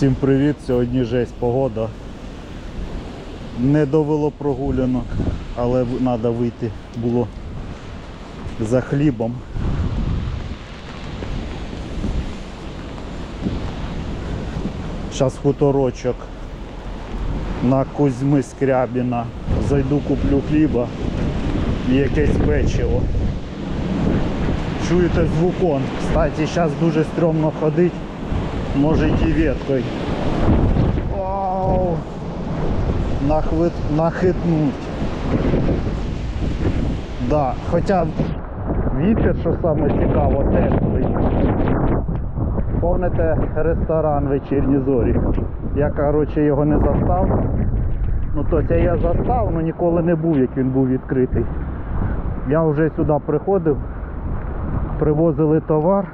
Всім привіт! Сьогодні жесть погода. Не довело прогулянок, але треба вийти було за хлібом. Зараз хуторочок на Кузьми Скрябіна. Зайду куплю хліба і якесь печиво. Чуєте звукон. Кстати, зараз дуже стрьомно ходить. Може йти веткою. Вау! Нахвит... Нахитнуть. Да, хоча вітер, що саме цікаво, теплий. Помните ресторан вечірні зорі. Я, коротше, його не застав. Ну тобто я застав, але ніколи не був, як він був відкритий. Я вже сюди приходив, привозили товар,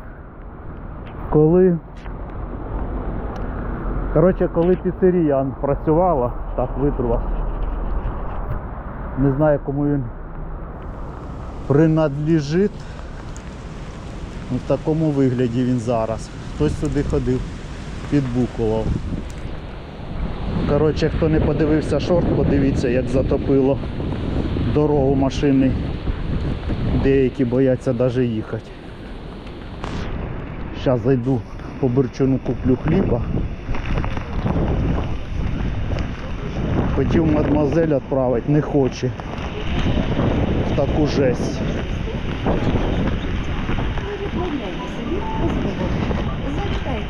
коли Коротше, коли піцерія працювала, так витрував. Не знаю кому він принадлежить. В такому вигляді він зараз. Хтось сюди ходив, підбукував. Коротше, хто не подивився шорт, подивіться, як затопило дорогу машини. Деякі бояться навіть їхати. Зараз зайду по Берчуну куплю хліба. Хотів мадемуазель відправити, не хоче. В таку жесть.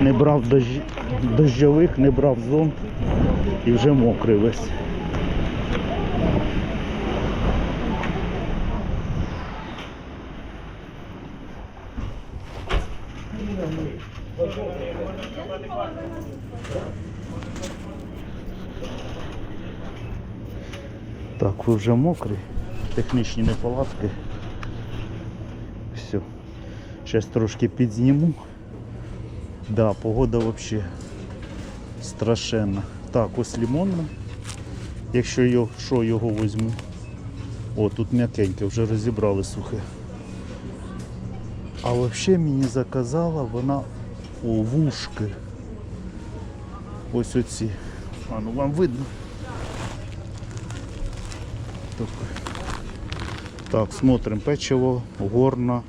Не брав дощ... дощових, не брав зонт і вже мокрий весь. Так, ви вже мокрі, технічні неполадки. Все. Зараз трошки підзніму. Да, погода взагалі страшенна. Так, ось лимонна. Якщо його, що його візьму. О, тут м'якеньке, вже розібрали сухе. А взагалі мені заказала вона о, вушки. Ось оці. А ну вам видно. Так, так смотрим печиво, горна,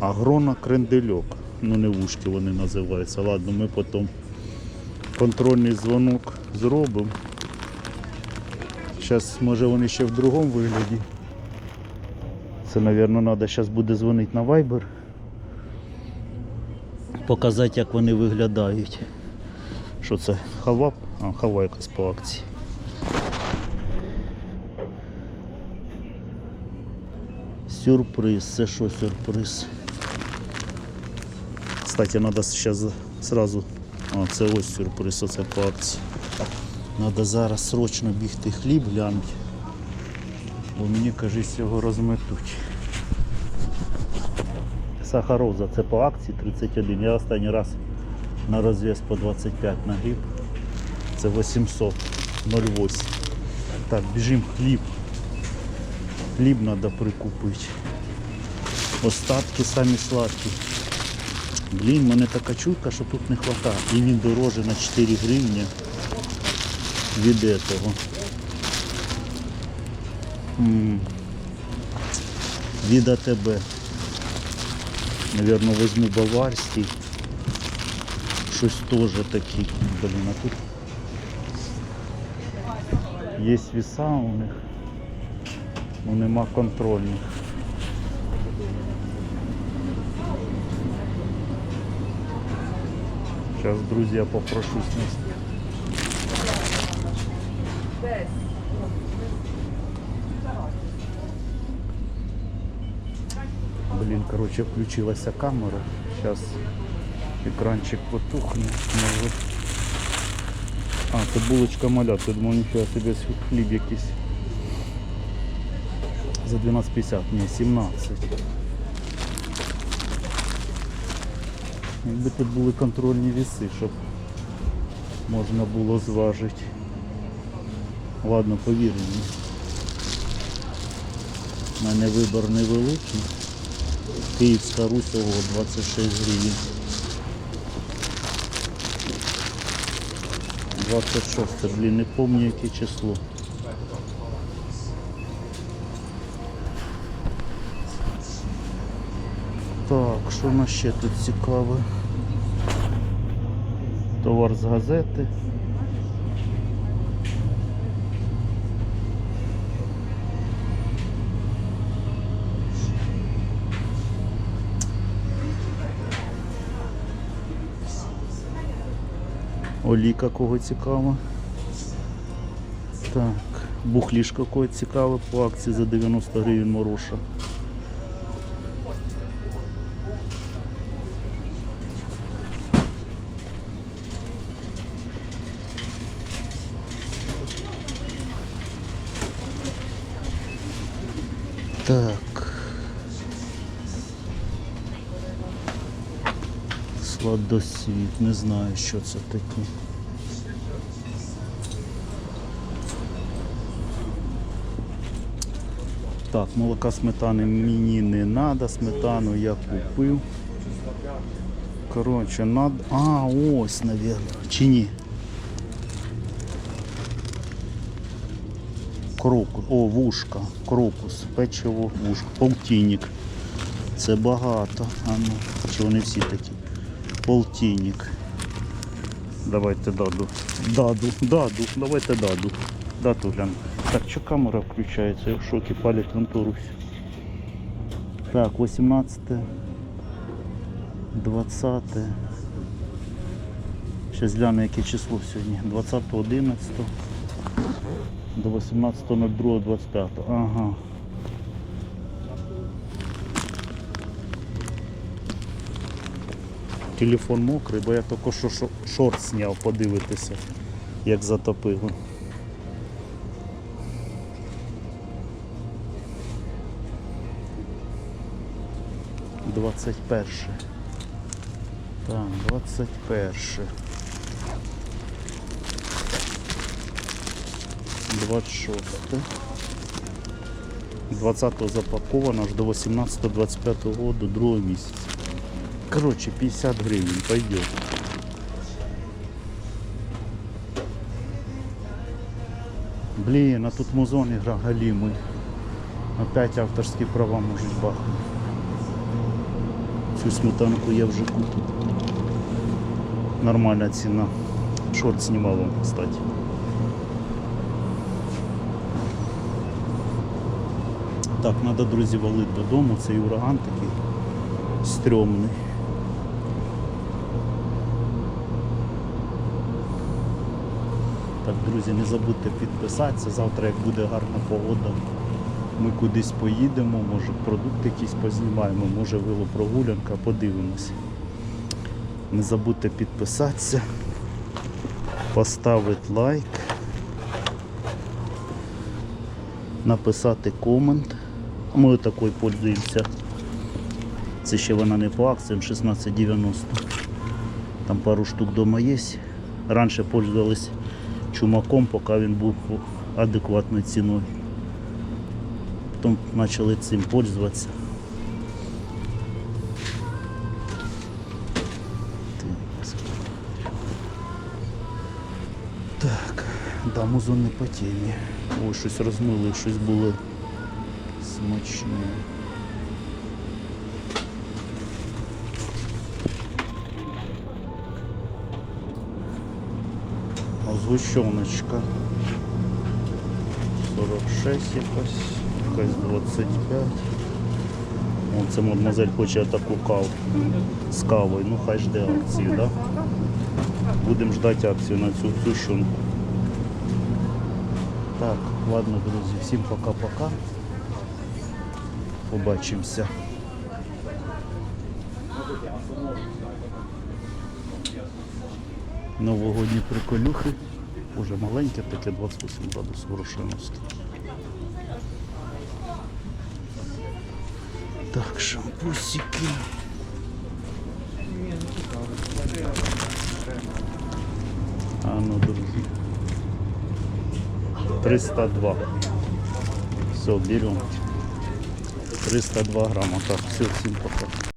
агрона, крендельок. Ну не вушки вони називаються. Ладно, ми потім контрольний дзвонок зробимо. Зараз може вони ще в другому вигляді. Це, мабуть, треба зараз буде дзвонити на Viber. Показати, як вони виглядають. Що це? Халва? А, халва якась по акції. Сюрприз, це що сюрприз? Кстати, надо сейчас сразу. А, це ось сюрприз, оце по акції. Надо зараз срочно бігти хліб глянути. Бо мені кажуть, його розметуть. Сахароза, це по акції 31. Я останній раз на розв'яз по 25 нагріб. Це 800 0,8. Так, біжимо хліб. Хліб треба прикупити. Остатки самі сладкі. Блін, мене така чутка, що тут не вистачає. І він дороже на 4 гривні від этого. М, Від АТБ. Наверно, візьму баварський. Щось теж такі. Блін, а тут є віса у них. Ну нема контрольних. Зараз, друзі, я попрошусь нести. Блін, короче, включилася камера. Зараз екранчик потухне. А, це булочка маля, я думав, ніфіга собі хліб якийсь. За 12,50, ні, 17. Якби тут були контрольні віси, щоб можна було зважити. Ладно, повір мені. У мене вибір невеликий. Київська Русь ого, 26 гривень. 26, блін, не пам'ятаю яке число. Що в нас ще тут цікаве? Товар з газети. Оліка кого цікаво. Так, бухлішка кого цікаво по акції за 90 гривень мороша. Сладосвіт, не знаю, що це таке. Так, молока сметани мені не треба, сметану я купив. Коротше, надо. А, ось, навірно. Чи ні? Крокус. О, вушка. Крокус. Печиво, вушка. Полтинник. Це багато. А ну, чи вони всі такі? Полтинник. Давайте даду. Даду, даду, давайте даду. Дату гляну. Так, що камера включається? Я в шокі, палять контурусь. Так, 18. 20. Ще гляну, яке число сьогодні. 20.11 до 18.02.25. Ага. Телефон мокрий, бо я тільки що шо- шорт зняв, подивитися, як затопило. Двадцять перше. Так, двадцять перше. 26. 20 запаковано аж до 18-25 года, другого місяця. Короче, 50 гривен пойдет. Блін, а тут музон ігра галімий. Опять авторські права можуть бахнути. Цю сметанку я вже купив. Нормальна ціна. Шорт знімав вам, кстати. Так, треба, друзі, валити додому. Цей ураган такий стрьомний. Так, друзі, не забудьте підписатися. Завтра, як буде гарна погода, ми кудись поїдемо, може продукти якісь познімаємо, може велопрогулянка, подивимося. Не забудьте підписатися, поставити лайк, написати комент. Ми такою пользуємося. Це ще вона не по акціям 16,90. Там пару штук вдома є. Раніше пользувались чумаком, поки він був адекватною ціною. Потім почали цим пользуватися. Так, да, музон не по темі. Ой, щось розмили, щось було смачне. Згущеночка 46 якась, якась 25. О, це мадемуазель хоче таку каву з кавою. Ну хай жде акцію, да? Будемо ждати акцію на цю сущенку. Так, ладно, друзі, всім пока-пока. Побачимося. Новогодні приколюхи. Уже маленьке, таке 28 градусів грошиності. Так, шампусики. А ну, друзі. 302. Все, берем. 302 грамма. Так, все, всем пока.